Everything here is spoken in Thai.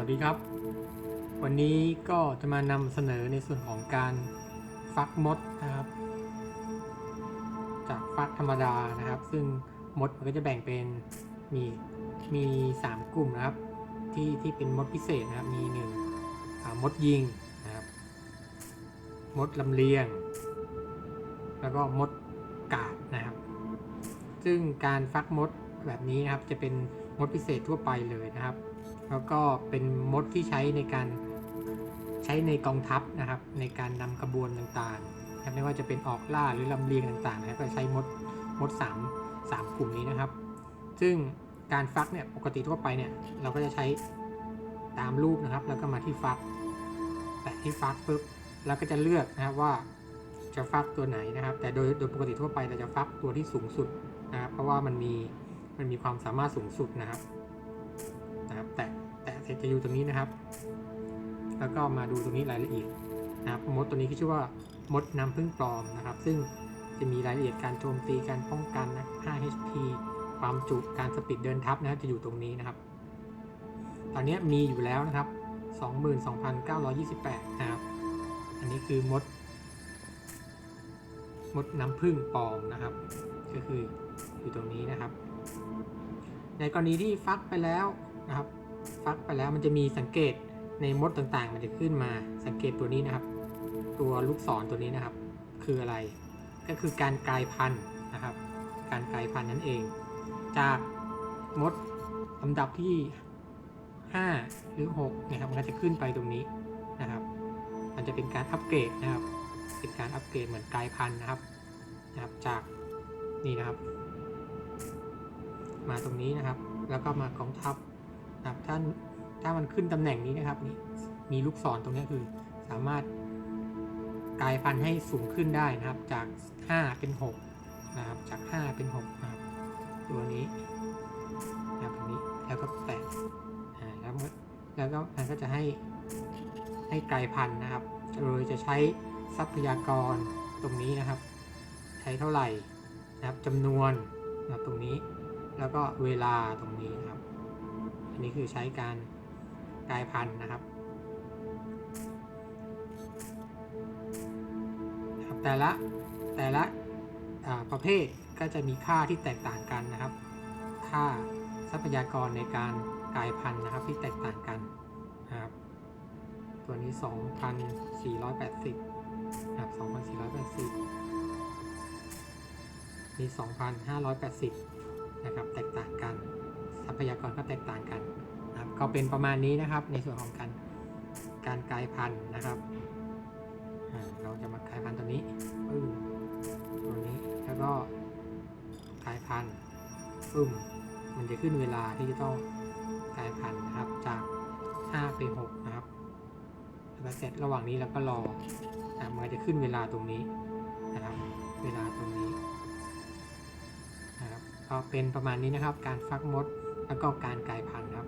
วัสดีครับ วันนี้ก็จะมานำเสนอในส่วนของการฟักมดนะครับ จากฟักธรรมดานะครับ ซึ่งมดมันก็จะแบ่งเป็นมีมีสามกลุ่มนะครับ ที่ที่เป็นมดพิเศษนะครับมีหนึ่งมดยิงนะครับ มดลำเลียง แล้วก็มดกาดนะครับ ซึ่งการฟักมดแบบนี้นะครับจะเป็นมดพิเศษทั่วไปเลยนะครับ แล้วก็เป็นมดที่ใช้ในการใช้ในกองทัพนะครับ ในการนำขบวนต่างๆนะครับไม่ว่าจะเป็นออกล่าหรือลำเลียงต่างๆนะครับก็ใช้มดมดสามสามกลุ่มนี้นะครับ ซึ่งการฟักเนี่ยปกติทั่วไปเนี่ยเราก็จะใช้ตามรูปนะครับ แล้วก็มาที่ฟัก แตะที่ฟักปุ๊บแล้วก็จะเลือกนะครับว่าจะฟักตัวไหนนะครับ แต่โดยโดยปกติทั่วไปเราจะฟักตัวที่สูงสุดนะครับ เพราะว่ามันมีมันมีความสามารถสูงสุดนะครับ จจะอยู่ตรงนี้นะครับ แล้วก็มาดูตรงนี้รายละเอียดนะครับมดตัวนี้ที่ชื่อว่ามดน้ำพึ่งปลอมนะครับ ซึ่งจะมีรายละเอียดการโจมตีการป้องกันนะ 5 HP ความจุการสปีดเดินทับนะครับจะอยู่ตรงนี้นะครับ ตอนนี้มีอยู่แล้วนะครับ 22,928 นะครับ อันนี้คือมด มดน้ำผึ้งปลอมนะครับ ก็คืออยู่ตรงนี้นะครับ ในกรณีที่ฟักไปแล้วนะครับ ฟักไปแล้วมันจะมีสังเกตในมดต่างๆ มันจะขึ้นมาสังเกตตัวนี้นะครับ ตัวลูกศรตัวนี้นะครับ คืออะไร ก็คือการกลายพันธุ์นะครับ การกลายพันธุ์นั่นเอง จากมดลำดับที่ 5 หรือ6นะครับมันก็จะขึ้นไปตรงนี้นะครับ มันจะเป็นการอัปเกรดนะครับ เป็นการอัปเกรดเหมือนกลายพันธุ์นะครับนะครับ จากนี่นะครับ มาตรงนี้นะครับ แล้วก็มากองทัพ นะครับถ้าถ้ามันขึ้นตำแหน่งนี้นะครับนี่มีลูกศรตรงนี้คือสามารถกลายพันธุ์ให้สูงขึ้นได้นะครับจาก 5 เป็น6นะครับจาก 5 เป็น6นะครับตัวนี้นะครับตรงนี้แล้วก็แตะแล้วมันแล้วก็มันก็จะให้ให้กลายพันธุ์นะครับโดยจะใช้ทรัพยากรตรงนี้นะครับ ใช้เท่าไหร่นะครับจำนวนนะครับตรงนี้แล้วก็เวลาตรงนี้นะครับ อันนี้คือใช้การกลายพันธุ์นะครับ แต่ละแต่ละประเภทก็จะมีค่าที่แตกต่างกันนะครับ ค่าทรัพยากรในการกลายพันธุ์นะครับที่แตกต่างกันนะครับ ตัวนี้ 2,480นะครับ2,480 มี 2,580 นะครับ แตกต่างกัน ทรัพยากรก็แตกต่างกันนะครับก็เป็นประมาณนี้นะครับในส่วนของการการกลายพันธุ์นะครับเราจะมากลายพันธุ์ตัวนี้ปึ้งตัวนี้แล้วก็กลายพันธุ์ปึ้มมันจะขึ้นเวลาที่จะต้องกลายพันธุ์นะครับจาก5ไป6นะครับแล้วเสร็จระหว่างนี้เราก็รออะมันจะขึ้นเวลาตรงนี้นะครับ เวลาตรงนี้นะครับก็เป็นประมาณนี้นะครับ การฟักมด แล้วก็การกลายพันธุ์ครับ